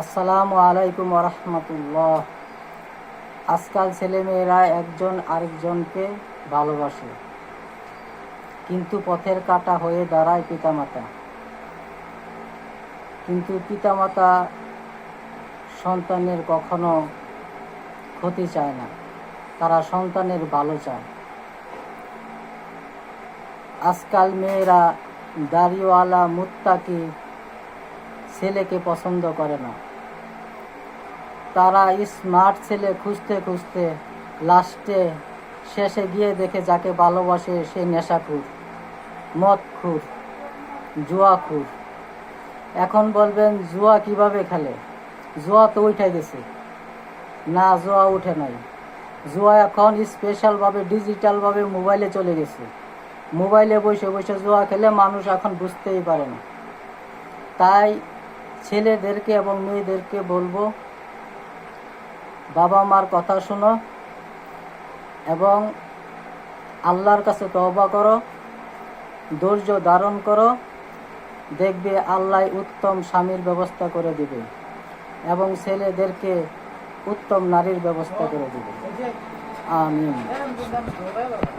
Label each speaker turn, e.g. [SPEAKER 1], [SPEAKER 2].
[SPEAKER 1] আসসালামু আলাইকুম রহমতুল্লাহ। আজকাল ছেলেমেয়েরা একজন আরেকজনকে ভালোবাসে, কিন্তু পথের কাটা হয়ে দাঁড়ায় পিতামাতা। কিন্তু পিতামাতা সন্তানের কখনো ক্ষতি চায় না, তারা সন্তানের ভালো চায়। আজকাল মেয়েরা দাড়িওয়ালা মুত্তাকি ছেলেকে পছন্দ করে না। তারা স্মার্ট ছেলে খুঁজতে খুঁজতে লাস্টে শেষে গিয়ে দেখে যাকে ভালোবাসে সে নেশাখুর, মদখুর, জুয়াখুর। এখন বলবেন, জুয়া কীভাবে খেলে? জুয়া তো উঠে গেছে না, জুয়া উঠে নাই। জুয়া এখন স্পেশালভাবে ডিজিটালভাবে মোবাইলে চলে গেছে। মোবাইলে বসে বসে জুয়া খেলে মানুষ এখন বুঝতেই পারে না। তাই ছেলেদেরকে এবং মেয়েদেরকে বলব বাবা মার কথা শোনো এবং আল্লাহর কাছে তওবা করো, ধৈর্য ধারণ করো, দেখবে আল্লাহ উত্তম স্বামীর ব্যবস্থা করে দিবে এবং ছেলেদেরকে উত্তম নারীর ব্যবস্থা করে দিবে। আমিন।